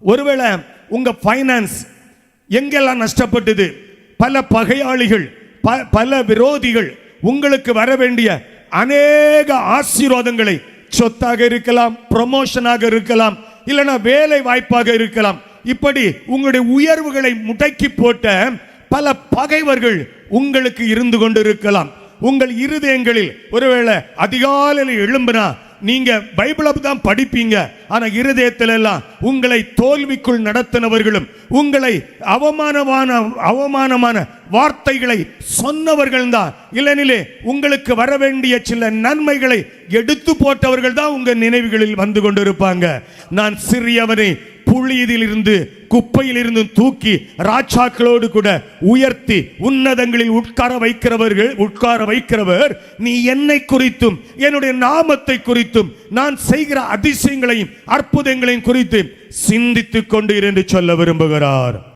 ஒருவேளை உங்க ஃபைனான்ஸ் எங்கெல்லாம் நஷ்டப்பட்டது? பல பகையாளிகள் ப- பல விரோதிகள் உங்களுக்கு வர வேண்டிய அநேக ஆசீர்வாதங்களை சொத்தாக இருக்கலாம் ப்ரொமோஷனாக இருக்கலாம் இல்லைன்னா வேலை வாய்ப்பாக இருக்கலாம். இப்படி உங்களுடைய உயர்வுகளை முடக்கி போட்ட பல பகைவர்கள் உங்களுக்கு இருந்து கொண்டு இருக்கலாம் உங்கள் இருதயங்களில் ஒருவேளை அதிகாலையில் எழும்புனா நீங்க பைபிளை தான் படிப்பீங்க. ஆனா இருதயத்துல எல்லாம் உங்களை தோல்விக்குள் நடத்தினவர்களும் உங்களை அவமானமான அவமானமான வார்த்தைகளை சொன்னவர்கள் தான். இல்லைனிலே உங்களுக்கு வர வேண்டிய சில நன்மைகளை எடுத்து போட்டவர்கள் தான் உங்க நினைவுகளில் வந்து கொண்டிருப்பாங்க. நான் சிறியவனை புழுதியிலிருந்து குப்பையிலிருந்து தூக்கி ராஜாக்களோடு கூட உயர்த்தி உன்னதங்களில் உட்கார வைக்கிறவர்கள் உட்கார வைக்கிறவர் நீ என்னை குறித்தும் என்னுடைய நாமத்தை குறித்தும் நான் செய்கிற அதிசயங்களையும் அற்புதங்களையும் குறித்து சிந்தித்துக் கொண்டு என்று சொல்ல விரும்புகிறார்.